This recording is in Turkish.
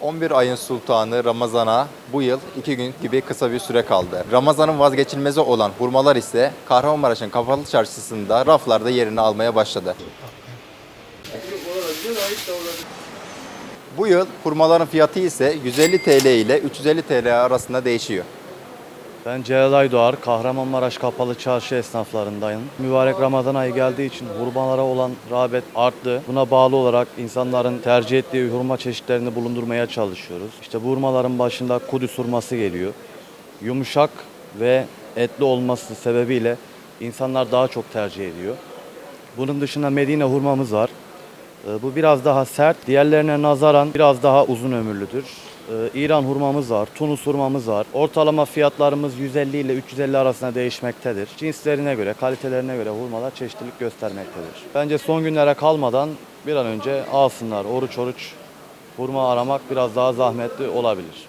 11 ayın sultanı Ramazan'a bu yıl 2 gün gibi kısa bir süre kaldı. Ramazan'ın vazgeçilmezi olan hurmalar ise Kahramanmaraş'ın kapalı çarşısında raflarda yerini almaya başladı. Bu yıl hurmaların fiyatı ise 150 TL ile 350 TL arasında değişiyor. Ben Celal Aydoğar, Kahramanmaraş Kapalı Çarşı esnaflarındayım. Mübarek Ramazan ayı geldiği için hurmalara olan rağbet arttı. Buna bağlı olarak insanların tercih ettiği hurma çeşitlerini bulundurmaya çalışıyoruz. İşte bu hurmaların başında Kudüs hurması geliyor. Yumuşak ve etli olması sebebiyle insanlar daha çok tercih ediyor. Bunun dışında Medine hurmamız var. Ee, Bu biraz daha sert, diğerlerine nazaran biraz daha uzun ömürlüdür. Ee, İran hurmamız var, Tunus hurmamız var. Ortalama fiyatlarımız 150 ile 350 arasında değişmektedir. Cinslerine göre, kalitelerine göre hurmalar çeşitlilik göstermektedir. Bence son günlere kalmadan bir an önce alsınlar. Oruç oruç hurma aramak biraz daha zahmetli olabilir.